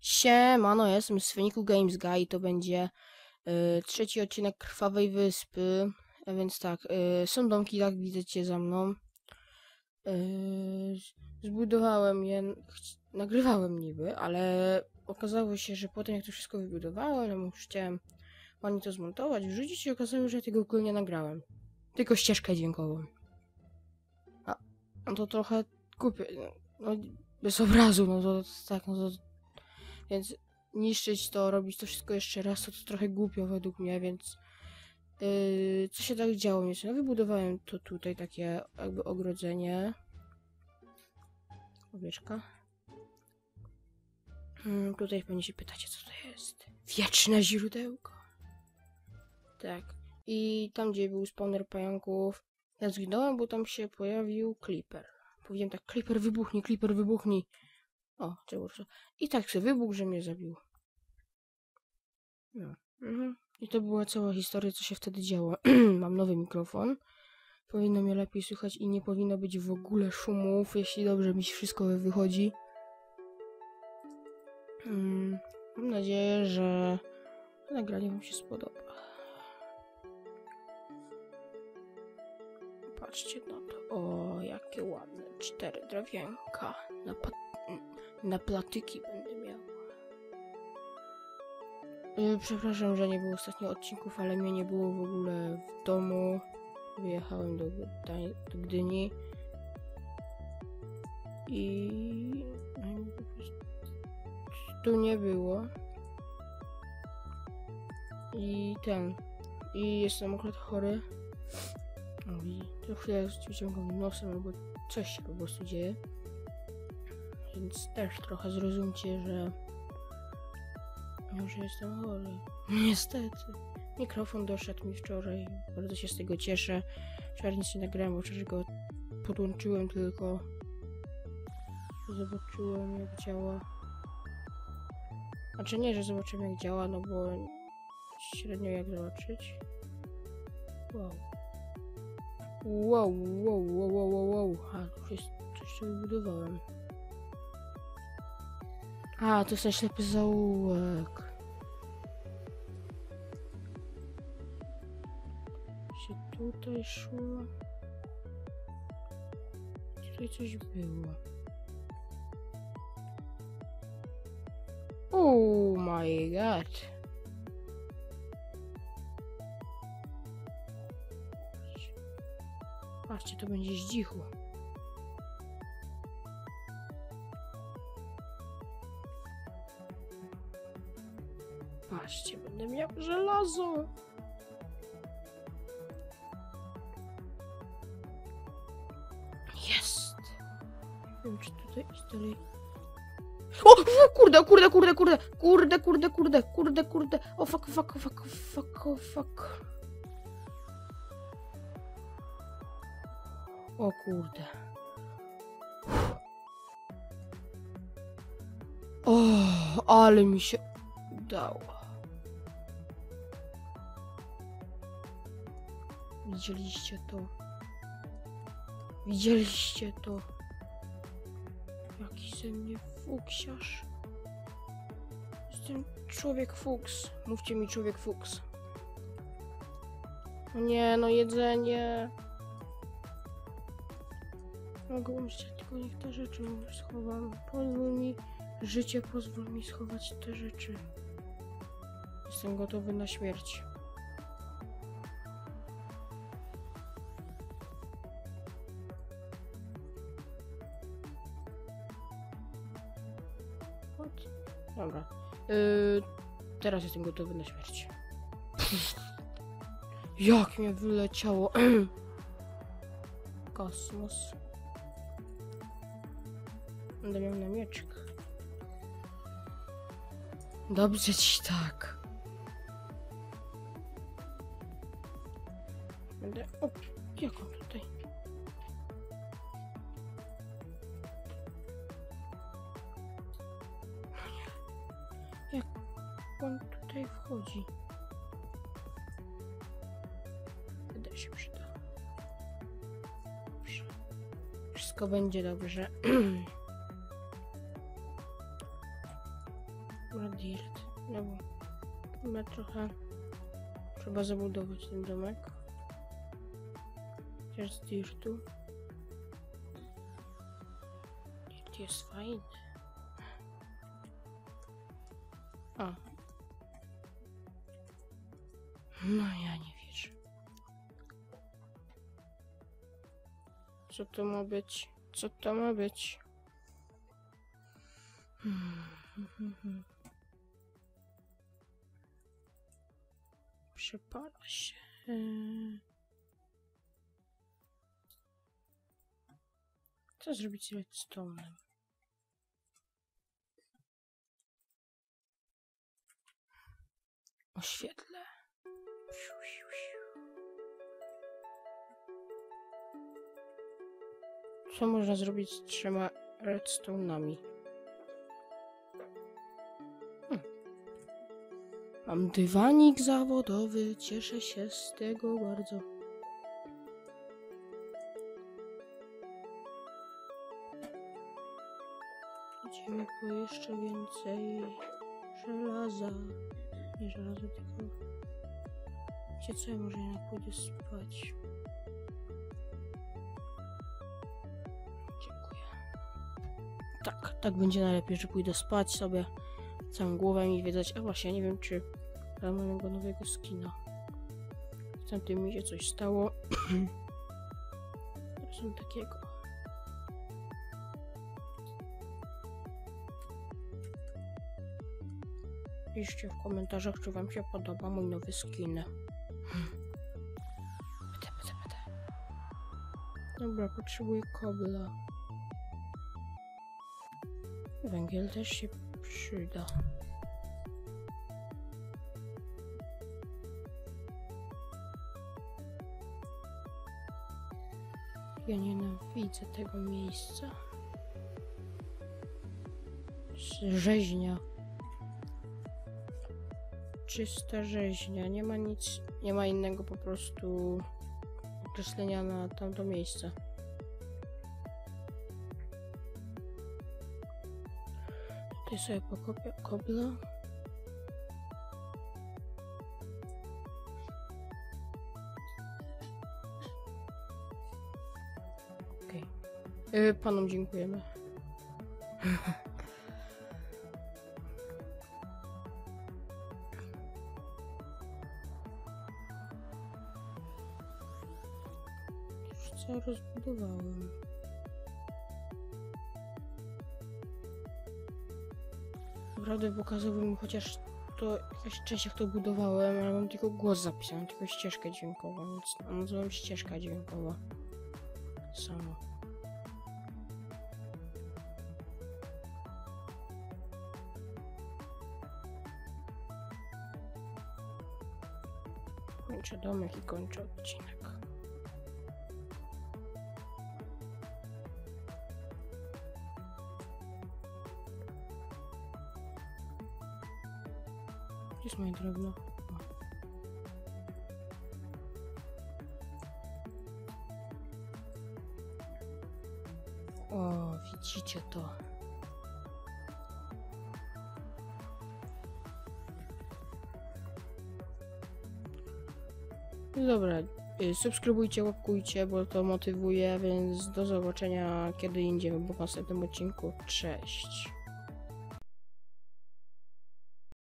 Siemano, jestem z Feniku Games Guy i to będzie y, trzeci odcinek Krwawej Wyspy. A więc tak, y, są domki, jak widzicie za mną. Y, zbudowałem je, nagrywałem niby, ale okazało się, że potem jak to wszystko wybudowałem, już chciałem ładnie to zmontować, wrzucić i okazało że ja tego w ogóle nie nagrałem. Tylko ścieżkę dźwiękową. A, no to trochę kupię, no bez obrazu, no to tak, no to więc niszczyć to, robić to wszystko jeszcze raz, to, to trochę głupio według mnie, więc yy, co się tak działo? Więc no wybudowałem to tutaj takie jakby ogrodzenie. Owieczka. Hmm, tutaj pewnie się pytacie, co to jest. Wieczne źródełko. Tak. I tam, gdzie był spawner pająków, ja zginąłem, bo tam się pojawił Clipper. Powiedziałem tak, Clipper wybuchnij, Clipper wybuchnij. O, czego I tak sobie wybuchł, że mnie zabił. No. Mhm. I to była cała historia, co się wtedy działo. Mam nowy mikrofon. Powinno mnie lepiej słychać i nie powinno być w ogóle szumów, jeśli dobrze mi wszystko wychodzi. Mm, mam nadzieję, że nagranie wam się spodoba. Patrzcie na to. O, jakie ładne cztery drewienka. Na, pa- na platyki będę miał. Yy, Przepraszam, że nie było ostatnich odcinków, ale mnie nie było w ogóle w domu. Wyjechałem do, Gdań- do Gdyni. I no tu nie było. I ten. I jestem akurat chory. I to chwilę wyciągam nosem, albo coś się po prostu dzieje. Więc też trochę zrozumcie, że może jestem chory. Niestety. Mikrofon doszedł mi wczoraj. Bardzo się z tego cieszę. Wczoraj nic nie nagrałem, wczoraj go podłączyłem tylko. Zobaczyłem jak działa. Znaczy nie, że zobaczyłem jak działa, no bo średnio jak zobaczyć. Wow. Wow, wow, wow, wow, wow. A, jest coś, co wybudowałem. A, to jest ten ślepy zaułek. Się tutaj szło. Tutaj coś było. Oh my god. Patrzcie, to będzie zdzichu. Patrzcie, będę miał żelazo. Jest. Nie wiem, czy tutaj jest dalej. O, o, kurde, kurde, kurde, kurde, kurde, kurde, kurde, kurde, kurde. O, fuck, fuck, fuck, fuck, fuck. O kurde. O, ale mi się udało. Widzieliście to? Widzieliście to? Jaki ze mnie fuksiarz. Jestem człowiek fuks. Mówcie mi człowiek fuks. O Nie, no jedzenie. Mogę umrzeć, tylko niech te rzeczy schowam. Pozwól mi, życie pozwól mi schować te rzeczy. Jestem gotowy na śmierć. Chodź. Dobra. Yy, teraz jestem gotowy na śmierć. Jak mnie wyleciało. Kosmos. Będę miał na mieczek. Dobrze ci tak. Będę... O, jak on tutaj? Jak on tutaj wchodzi? Będę się przyda. Dobrze. Wszystko będzie dobrze. Dirt. No bo chyba trochę trzeba zabudować ten domek. Chociaż z dirtu. Dirt jest fajny. O. No ja nie wierzę. Co to ma być? Co to ma być? Hmm. Przepala się. Co zrobić z redstone'em? Oświetlę. Co można zrobić z trzema redstone'ami? Mam dywanik zawodowy, cieszę się z tego bardzo. Idziemy po jeszcze więcej żelaza. Nie żelaza, tylko... Wiecie co, ja może jednak pójdę spać. Dziękuję. Tak, tak będzie najlepiej, że pójdę spać sobie całą głowę i wiedzieć, a właśnie, nie wiem czy mam mojego nowego skina. W tamtym mi się coś stało. Coś takiego. Piszcie w komentarzach, czy wam się podoba mój nowy skin. Dobra, potrzebuję kobla. Węgiel też się przyda. Ja nienawidzę tego miejsca. Rzeźnia. Czysta rzeźnia. Nie ma nic, nie ma innego po prostu określenia na tamto miejsce. Tutaj sobie pokopię kobla. Panom dziękujemy. Już co rozbudowałem. Naprawdę pokazałbym chociaż to jakaś część jak to budowałem, ale mam tylko głos zapisany, tylko ścieżkę dźwiękową, więc nazywam ścieżka dźwiękowa. Samo. Kończę domek i kończę odcinek. Gdzie jest moje drewno? O, widzicie to. Dobra, y, subskrybujcie, łapkujcie, bo to motywuje, więc do zobaczenia kiedy indziej w następnym odcinku. Cześć.